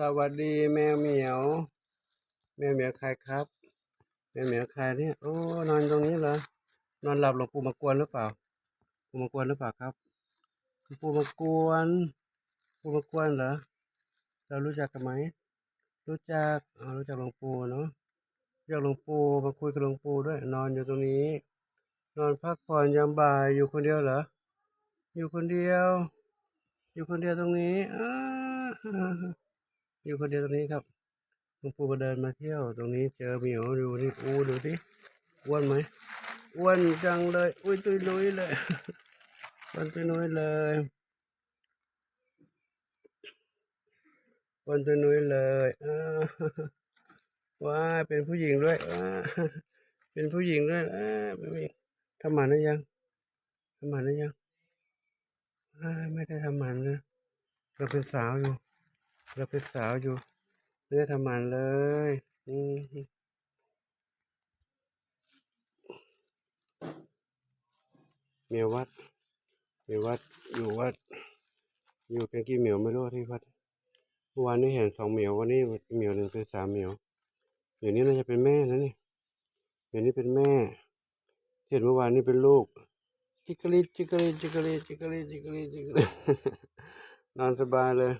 สวัสดีแมวเหมียว แมวเหมียวใครครับ แมวเหมียวใครเนี่ยโอ้นอนตรงนี้เหรอนอนหลับหลวงปู่มากวนหรือเปล่าปู่มากวนหรือเปล่าครับหลวงปู่มากวนปู่มากวนเหรอเรารู้จักกันไหมรู้จักอ๋อรู้จักหลวงปู่เนาะรู้จักหลวงปู่มาคุยกับหลวงปู่ด้วย นอนอยู่ตรงนี้ นอนพักผ่อนยามบ่ายอยู่คนเดียวเหรออยู่คนเดียว อยู่คนเดียวตรงนี้อ้า อยู่คนเดียวตรงนี้ครับหลวงปู่มาเดินมาเที่ยว ตรงนี้เจอเหมียวดูนี่อูดูสิอ้วนไหมอ้วนจังเลย อุ้ยตุยนุ้ยเลยอ้วนตุยนุ้ยเลยอ้วนตุยนุ้ยเลยว้าเป็นผู้หญิงด้วยว้าเป็นผู้หญิงด้วยอ้าเป็นผู้หญิงทำหมันหรือยังทำหมันหรือยังอ้าไม่ได้ทำหมันนะเราเป็นสาวอยู่ เราเป็นสาวอยู่ไม่ได้ทำมันเลยอืมเมียวัดเมียวัดอยู่วัด อยู่กันกี่เหมียวไม่รู้ที่วัดวานนี้เห็นสองเหมียววันนี้เหมียวหนึ่งเป็นสามเหมียวเหมียวนี้น่าจะเป็นแม่นะนี่เหมียวนี้เป็นแม่ที่เห็นเมื่อวานนี้เป็นลูกจิกกะลิจิกกะลิจิกกะลิจิกกะลิจิกกะลิจิกกะลินอนสบายเลย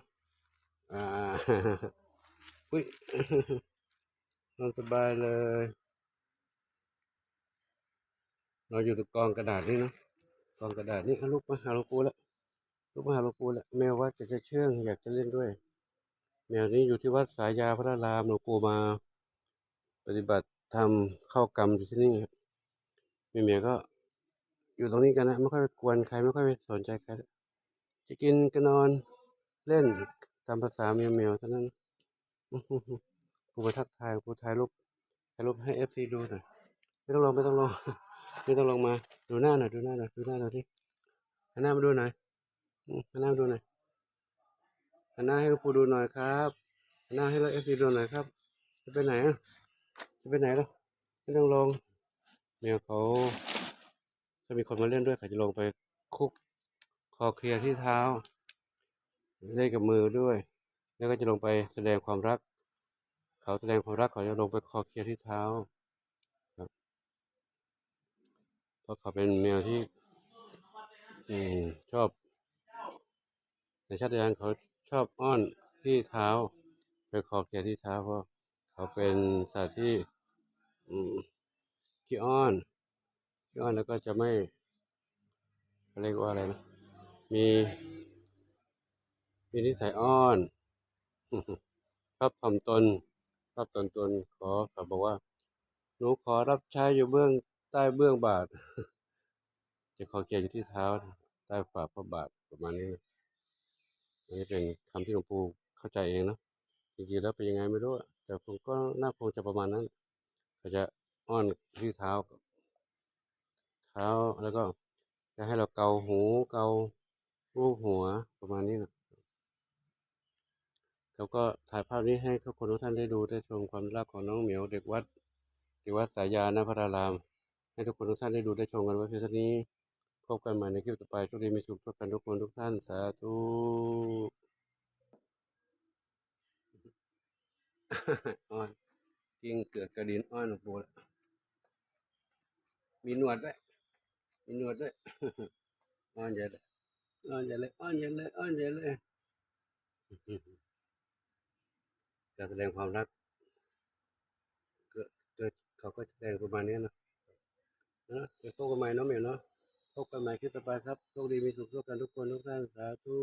อ่าอุ้ยนอนสบายเลย เราอยู่ตรงกองกระดาษนี่เนาะกองกระดาษนี่ลูกมาหาลวงปู่แล้วลูกมาหาลวงปู่แล้วแมววัดจะจะเชื่องอยากจะเล่นด้วย แมวนี้อยู่ที่วัดสายยาพระรามหลวงปู่มา ปฏิบัติทำเข้ากรรมอยู่ที่นี่ครับเมียก็อยู่ตรงนี้กันนะไม่ค่อยไปกวนใครไม่ค่อยไปสนใจใครจะกินก็นอนเล่น ตามภาษาเมียวเมียวเท่านั้นกูไปทักทายกูถ่ายรูปถ่ายรูปให้เอฟซีดูหน่อยไม่ต้องลงไม่ต้องลงไม่ต้องลงมาดูหน้าหน่อยดูหน้าหน่อยดูหน้าหน่อยที่หันหน้ามาดูหน่อยหันหน้ามาดูหน่อยหันหน้าให้ลูกปูดูหน่อยครับหันหน้าให้เราเอฟซีดูหน่อยครับ จะไปไหนอะจะไปไหนล่ะไม่ต้องลงแมวเขาถ้ามีคนมาเล่นด้วยเขาจะลงไปคุกคอเคลียร์ที่เท้า เล่นกับมือด้วย แล้วก็จะลงไปแสดงความรัก เขาแสดงความรักเขาจะลงไปคอเคลียร์ที่เท้าครับเพราะเขาเป็นแมวที่อืมชอบในชาติยานเขาชอบอ้อนที่เท้า ไปคอเคลียร์ที่เท้าเพราะเขาเป็นสัตว์ที่อืมขี้อ้อนขี้อ้อนแล้วก็จะไม่เขาเรียกว่าอะไรนะมี มีนิสัยอ้อนชอบถ่อมตนชอบตนตนขอขาบอกว่า หนูขอรับใช้อยู่เบื้องใต้เบื้องบาท จะขอเกียรติอยู่ที่เท้า ใต้ฝ่าพระบาทประมาณนี้อันนี้เป็นคำที่หลวงปู่เข้าใจเองเนะจริงๆแล้วเป็นยังไงไม่รู้ แต่ผมก็น่าคงจะประมาณนั้นเขาจะอ้อนที่เท้าเท้าแล้วก็จะให้เราเกาหูเการูปหัวประมาณนี้นะ แล้วก็ถ่ายภาพนี้ให้ทุกคนทุกท่านได้ดูได้ชมความรักของน้องเหมียวเด็กวัดเด็กวัดสายยาณพระราราม ให้ทุกคนทุกท่านได้ดูได้ชมกันไว้เพียงเท่านี้พบกันใหม่ในคลิปต่อไปโชคดีมีสุขทุกกันทุกคนทุกท่านสาธุอ้อนจริงเกือกกระดินอ้อนหลวงปู่ละมีหนวดด้วยมีหนวดด้วยอ้อนใหญ่เลยอ้อนใหญ่เลยอ้อนใหญ่เลยอ้อนใหญ่เลย การแสดงความรักเขาก็แสดงประมาณนี้นะนะไปพบกันใหม่น้องเมียเนาะพบกันใหม่คลิปต่อไปครับโชคดีมีสุขทุกกันทุกคนทุกท่านสาธุ